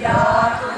Yeah.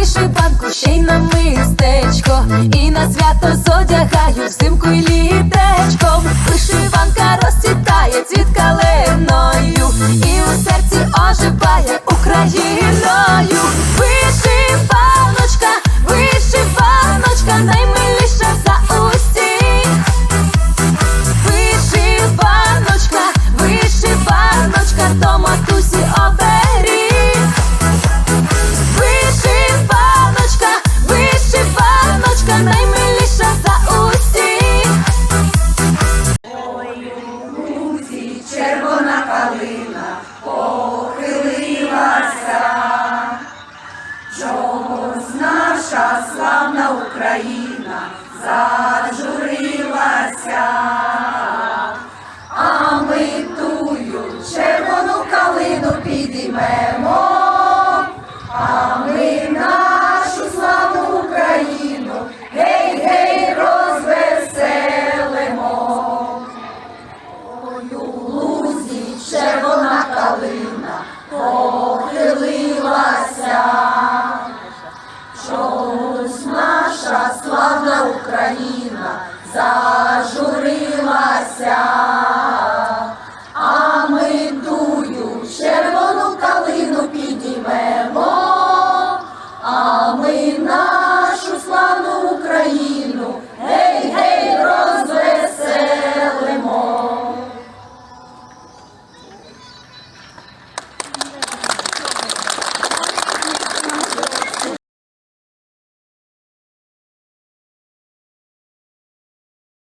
вишиванку, ще й на мистечко, і на свято зодягаю взимку й літечком. Незламна Україна зажурилася, а ми тую червону калину підіймемо, а ми нашу славну Україну гей, гей, розвеселимо. Ой, у лузі червона калина похилилася. Show наша славна Україна зажурилася.